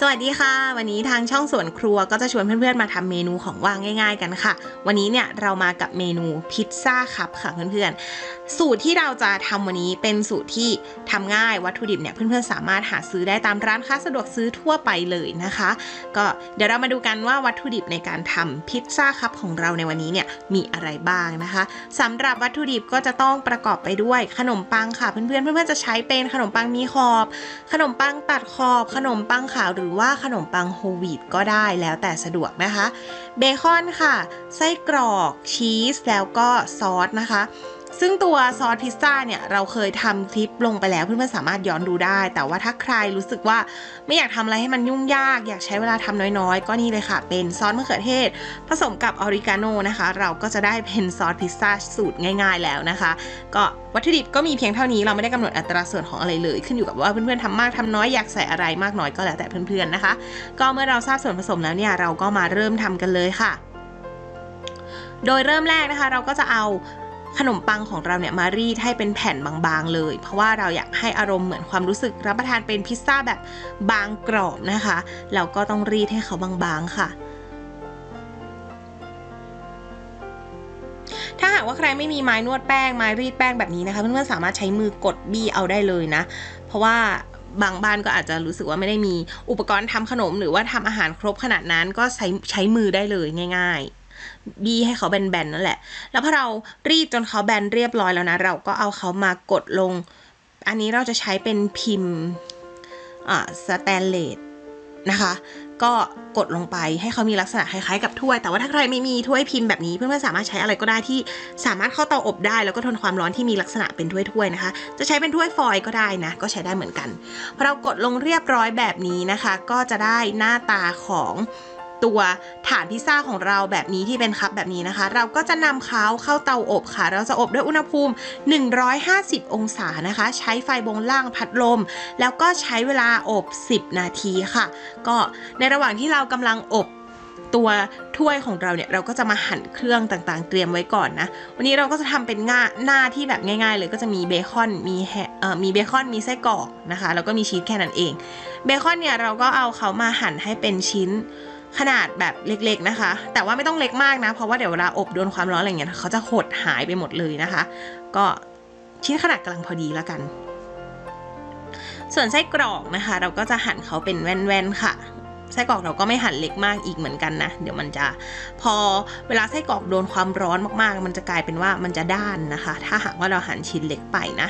สวัสดีค่ะ วันนี้ทางช่องสวนครัวก็จะชวนเพื่อนๆมาทำเมนูของว่างง่าย ๆ กันค่ะ วันนี้เนี่ยเรามากับเมนูพิซซ่าครับค่ะเพื่อนๆ สูตรที่เราจะทำวันนี้เป็นสูตรที่ทำง่ายวัตถุดิบเนี่ยเพื่อนๆสามารถหาซื้อได้ตามร้านค้าสะดวกซื้อทั่วไปเลยนะคะ ก็เดี๋ยวเรามาดูกันว่าวัตถุดิบในการทำพิซซ่าครับของเราในวันนี้เนี่ยมีอะไรบ้างนะคะสำหรับวัตถุดิบก็จะต้องประกอบไปด้วยขนมปังค่ะเพื่อนๆเพื่อนๆจะใช้เป็นขนมปังมีขอบ ขนมปังตัดขอบ ขนมปังขาวหรือือว่าขนมปังโฮวีตก็ได้แล้วแต่สะดวกนะคะ เบคอนค่ะ ไส้กรอกชีสแล้วก็ซอสนะคะ ซึ่งตัวซอสพิซซ่าเนี่ยเราเคยทำคลิปลงไปแล้วเพื่อนๆสามารถย้อนดูได้ แต่ว่าถ้าใครรู้สึกว่าไม่อยากทำอะไรให้มันยุ่งยาก อยากใช้เวลาทำน้อยๆ ก็นี่เลยค่ะ เป็นซอสมะเขือเทศ ผสมกับออริกาโนนะคะ เราก็จะได้เป็นซอสพิซซ่าสูตรง่ายๆแล้วนะคะ ก็วัตถุดิบก็มีเพียงเท่านี้เราไม่ได้กำหนดอัตราส่วนของอะไรเลย ขึ้นอยู่กับว่าเพื่อนๆทำมากทำน้อยอยากใส่อะไรมากน้อยก็แล้วแต่เพื่อนๆนะคะ ก็เมื่อเราทราบส่วนผสมแล้วเนี่ยเราก็มาเริ่มทำกันเลยค่ะ โดยเริ่มแรกนะคะ เราก็จะเอา ขนมปังของเราเนี่ยมารีดให้เป็นแผ่นบางๆเลย เพราะว่าเราอยากให้อารมณ์เหมือนความรู้สึกรับประทานเป็นพิซซ่าแบบบางกรอบนะคะเราก็ต้องรีดให้เขาบางๆค่ะถ้าหากว่าใครไม่มีไม้นวดแป้งไม้รีดแป้งแบบนี้นะคะเพื่อนๆสามารถใช้มือกดบี้เอาได้เลยนะ เพราะว่าบางบ้านก็อาจจะรู้สึกว่าไม่ได้มีอุปกรณ์ทำขนม หรือว่าทำอาหารครบขนาดนั้นก็ใช้ใช้มือได้เลยง่าย ๆ บี้ให้เขาแบนๆนั่นแหละ แล้วพอเรารีดจนเขาแบนเรียบร้อยแล้วนะ เราก็เอาเขามากดลง อันนี้เราจะใช้เป็นพิมพ์อ่าสแตนเลสนะคะ ก็กดลงไปให้เขามีลักษณะคล้ายๆกับถ้วย แต่ว่าถ้าใครไม่มีถ้วยพิมพ์แบบนี้เพื่อนๆสามารถใช้อะไรก็ได้ที่สามารถเข้าเตาอบได้ แล้วก็ทนความร้อนที่มีลักษณะเป็นถ้วยๆนะคะ จะใช้เป็นถ้วยฟอยล์ก็ได้นะ ก็ใช้ได้เหมือนกันพอเรากดลงเรียบร้อยแบบนี้นะคะ ก็จะได้หน้าตาของ ตัวฐานพิซซ่าของเราแบบนี้ที่เป็นคัพแบบนี้นะคะ เราก็จะนำเขาเข้าเตาอบค่ะ เราจะอบด้วยอุณหภูมิ 150 องศานะคะ ใช้ไฟบงล่างพัดลม แล้วก็ใช้เวลาอบ 10 นาทีค่ะ ก็ในระหว่างที่เรากำลังอบตัวถ้วยของเราเนี่ยเราก็จะมาหั่นเครื่องต่างๆ เตรียมไว้ก่อนนะ วันนี้เราก็จะทำเป็นง่าหน้าที่แบบง่ายๆเลยก็จะมีเบคอนมีแฮเอ่อมีเบคอนมีไส้กรอกนะคะ แล้วก็มีชีสแค่นั้นเอง เบคอนเนี่ยเราก็เอาเขามาหั่นให้เป็นชิ้น ขนาดแบบเล็กๆนะคะ แต่ว่าไม่ต้องเล็กมากนะ เพราะว่าเดี๋ยวเวลาอบโดนความร้อนอะไรเงี้ยเขาจะหดหายไปหมดเลยนะคะ ก็ชิ้นขนาดกำลังพอดีแล้วกัน ส่วนไส้กรอกนะคะ เราก็จะหั่นเขาเป็นแว่นๆค่ะไส้กรอกเราก็ไม่หั่นเล็กมากอีกเหมือนกันนะ เดี๋ยวมันจะพอเวลาไส้กรอกโดนความร้อนมากๆ มันจะกลายเป็นว่ามันจะด้านนะคะ ถ้าหากว่าเราหั่นชิ้นเล็กไปนะ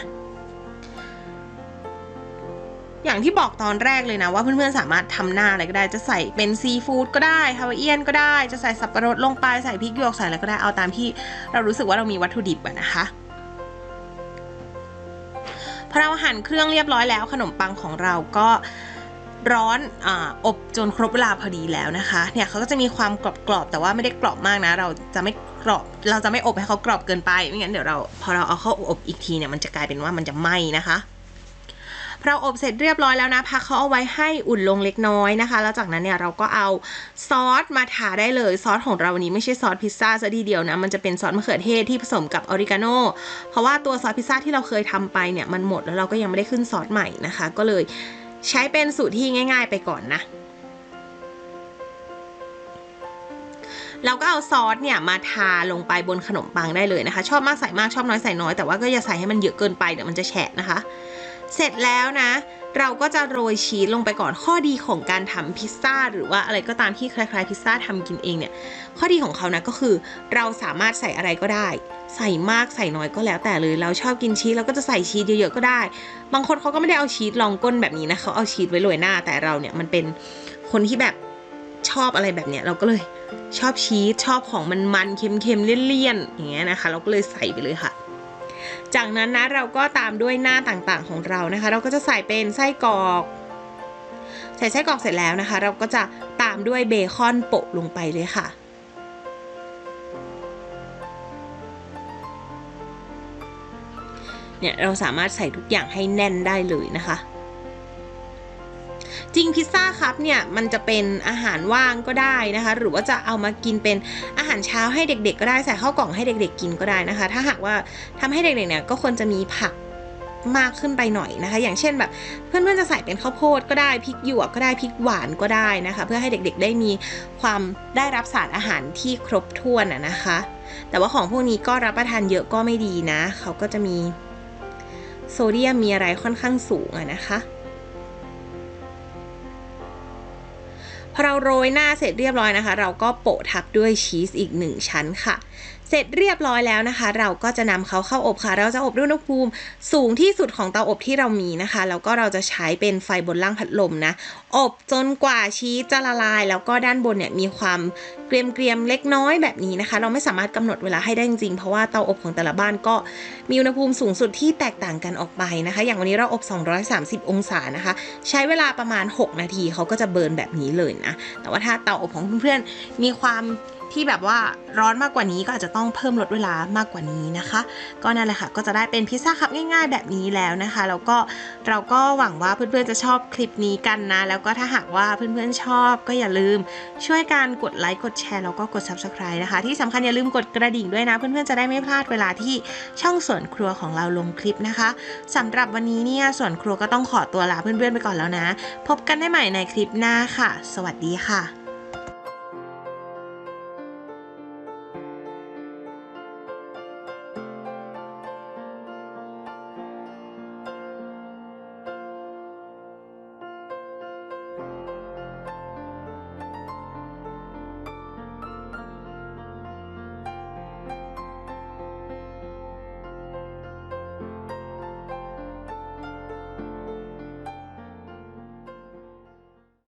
อย่างที่บอกตอนแรกเลยนะว่าเพื่อนๆสามารถทำหน้าอะไรก็ได้จะใส่เป็นซีฟู้ดก็ได้ฮาวาเอียนก็ได้ จะใส่สับปะรดลงไปใส่พริกหยวกใส่อะไรก็ได้เอาตามที่เรารู้สึกว่าเรามีวัตถุดิบอะนะคะพอเราหั่นเครื่องเรียบร้อยแล้วขนมปังของเราก็ร้อนออบจนครบเวลาพอดีแล้วนะคะ เนี่ยเขาก็จะมีความกรอบๆแต่ว่าไม่ได้กรอบมากนะ เราจะไม่กรอบ เราจะไม่อบให้เขากรอบเกินไป ไม่งั้นเดี๋ยวเราพอเราเอาเข้าอบอีกทีเนี่ยมันจะกลายเป็นว่ามันจะไหม้นะคะ เราอบเสร็จเรียบร้อยแล้วนะพักเขาเอาไว้ให้อุ่นลงเล็กน้อยนะคะ แล้วจากนั้นเนี่ยเราก็เอาซอสมาทาได้เลยซอสของเราวันนี้ไม่ใช่ซอสพิซซ่าซะทีเดียวนะมันจะเป็นซอสมะเขือเทศที่ผสมกับออริกาโนเพราะว่าตัวซอสพิซซ่าที่เราเคยทำไปเนี่ยมันหมดแล้วเราก็ยังไม่ได้ขึ้นซอสใหม่นะคะ ก็เลยใช้เป็นสูตรที่ง่าย ๆ ไปก่อนนะเราก็เอาซอสเนี่ยมาทาลงไปบนขนมปังได้เลยนะคะ ชอบมากใส่มากชอบน้อยใส่น้อยแต่ว่าก็อย่าใส่ให้มันเยอะเกินไปเดี๋ยวมันจะแฉะนะคะ เสร็จแล้วนะ เราก็จะโรยชีสลงไปก่อนข้อดีของการทำพิซซ่าหรือว่าอะไรก็ตามที่คล้ายๆพิซซ่าทำกินเองเนี่ย ข้อดีของเขานะก็คือ เราสามารถใส่อะไรก็ได้ ใส่มากใส่น้อยก็แล้วแต่เลย เราชอบกินชีสเราก็จะใส่ชีสเยอะๆก็ได้ บางคนเขาก็ไม่ได้เอาชีสรองก้นแบบนี้นะเขาเอาชีสไว้โรยหน้า แต่เราเนี่ยมันเป็นคนที่แบบชอบอะไรแบบเนี้ยเราก็เลยชอบชีสชอบของมันมันๆเค็มๆเลี่ยนๆอย่างเงี้ยนะคะ เราก็เลยใส่ไปเลยค่ะ จากนั้นนะเราก็ตามด้วยหน้าต่างๆของเรานะคะ เราก็จะใส่เป็นไส้กรอก ใส่ไส้กรอกเสร็จแล้วนะคะ เราก็จะตามด้วยเบคอนโปะลงไปเลยค่ะเนี่ยเราสามารถใส่ทุกอย่างให้แน่นได้เลยนะคะ จริงพิซซ่าครับเนี่ยมันจะเป็นอาหารว่างก็ได้นะคะ หรือว่าจะเอามากินเป็นอาหารเช้าให้เด็ก ๆ ก็ได้ใส่ข้าวกล่องให้เด็ก ๆ กินก็ได้นะคะ ถ้าหากว่าทำให้เด็กๆเนี่ยก็ควรจะมีผักมากขึ้นไปหน่อยนะคะ อย่างเช่นแบบ เพื่อนๆจะใส่เป็นข้าวโพดก็ได้พริกหยวกก็ได้พริกหวานก็ได้นะคะ เพื่อให้เด็กๆได้มีความได้รับสารอาหารที่ครบถ้วนนะคะ แต่ว่าของพวกนี้ก็รับประทานเยอะก็ไม่ดีนะ เขาก็จะมีโซเดียมมีอะไรค่อนข้างสูงอะนะคะ พอเราโรยหน้าเสร็จเรียบร้อยนะคะ เราก็โปะทับด้วยชีสอีกหนึ่งชั้นค่ะ ร็จเรียบร้อยแล้วนะคะ เราก็จะนำเขาเข้าอบค่ะ เราจะอบด้วยอุณหภูมิสูงที่สุดของเตาอบที่เรามีนะคะ แล้วก็เราจะใช้เป็นไฟบนล่างพัดลมนะ อบจนกว่าชีสจะละลาย แล้วก็ด้านบนเนี่ยมีความเกรียมๆเล็กน้อยแบบนี้นะคะ เราไม่สามารถกำหนดเวลาให้ได้จริงๆ เพราะว่าเตาอบของแต่ละบ้านก็มีอุณหภูมิสูงสุดที่แตกต่างกันออกไปนะคะ อย่างวันนี้เราอบ 230 องศานะคะ ใช้เวลาประมาณ 6 นาทีเขาก็จะเบิร์นแบบนี้เลยนะ แต่ว่าถ้าเตาอบของเพื่อนๆมีความ ที่แบบว่าร้อนมากกว่านี้ก็อาจจะต้องเพิ่มลดเวลามากกว่านี้นะคะ ก็นั่นแหละค่ะ ก็จะได้เป็นพิซซ่าคัพง่ายๆ แบบนี้แล้วนะคะ แล้วก็เราก็หวังว่าเพื่อนๆจะชอบคลิปนี้กันนะ แล้วก็ถ้าหากว่าเพื่อนๆชอบก็อย่าลืมช่วยการกดไลค์กดแชร์แล้วก็กด subscribe นะคะ ที่สำคัญอย่าลืมกดกระดิ่งด้วยนะ เพื่อนๆจะได้ไม่พลาดเวลาที่ช่องสวนครัวของเราลงคลิปนะคะสำหรับวันนี้เนี่ยสวนครัวก็ต้องขอตัวลาเพื่อนๆไปก่อนแล้วนะ พบกันได้ใหม่ในคลิปหน้าค่ะ สวัสดีค่ะ